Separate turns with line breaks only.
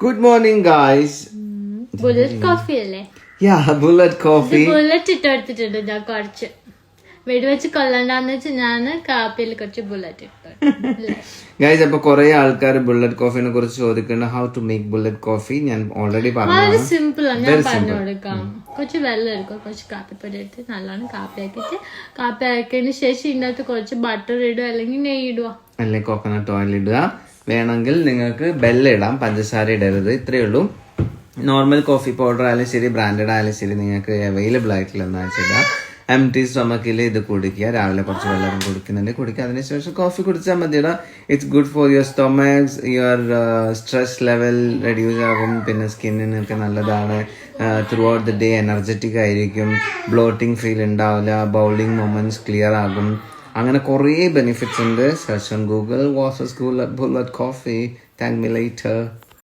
Good morning guys
bullet coffee അല്ലേ?
Yeah bullet coffee
bullet ഇട്ട് എടുത്തിട്ടുണ്ട് ഞാൻ കുറച്ച്. വെടിവെച്ച് കൊല്ലണ്ടെന്ന് വെച്ച് ഞാൻ കാപ്പിയിൽ കുറച്ച് ബുള്ളറ്റ്
ഗൈസ് അപ്പൊ കുറെ ആൾക്കാർ ബുള്ളറ്റ് കോഫിനെ കുറിച്ച് ചോദിക്കുന്നുണ്ട്. How to make bullet coffee ഞാൻ ഓൾറെഡി പറഞ്ഞു
സിമ്പിൾ ആണ് ഞാൻ പറഞ്ഞു കൊടുക്കാം കുറച്ച് വെള്ളം എടുക്കുക കുറച്ച് കാപ്പിപ്പൊടി എടുത്ത് നല്ലോണം കാപ്പി ആക്കിയിട്ട് കാപ്പി ആക്കിയതിന് ശേഷം ഇതിനകത്ത് കുറച്ച് ബട്ടർ ഇടുക അല്ലെങ്കിൽ നെയ്യ് ഇടുക
അല്ലെങ്കിൽ കോക്കനട്ട് ഓയിൽ ഇടുക. വേണമെങ്കിൽ നിങ്ങൾക്ക് ബെല്ല ഇടാം പഞ്ചസാര ഇടരുത് ഇത്രയേ ഉള്ളൂ. നോർമൽ കോഫി പൗഡർ ആയാലും ശരി ബ്രാൻഡഡ് ആയാലും ശരി നിങ്ങൾക്ക് അവൈലബിൾ ആയിട്ടുള്ള എന്താ വെച്ചിടാം എം ടി സ്റ്റൊമക്കിൽ ഇത് കുടിക്കുക. രാവിലെ കുറച്ച് വെള്ളം കുടിക്കുന്നുണ്ട്. കുടിക്കുക. അതിനുശേഷം കോഫി കുടിച്ചാൽ മതിയുടെ it's good for your stomachs your stress level reduce ആകും. പിന്നെ സ്കിന്നിനൊക്കെ നല്ലതാണ്. Throughout the day energetic ആയിരിക്കും. ബ്ലോട്ടിംഗ് ഫീൽ ഉണ്ടാവില്ല. ബൗളിംഗ് മൊമെന്റ്സ് ക്ലിയർ ആകും. അങ്ങനെ കുറേ ബെനിഫിറ്റ്സ് ഉണ്ട് search on Google was school bullet coffee thank me later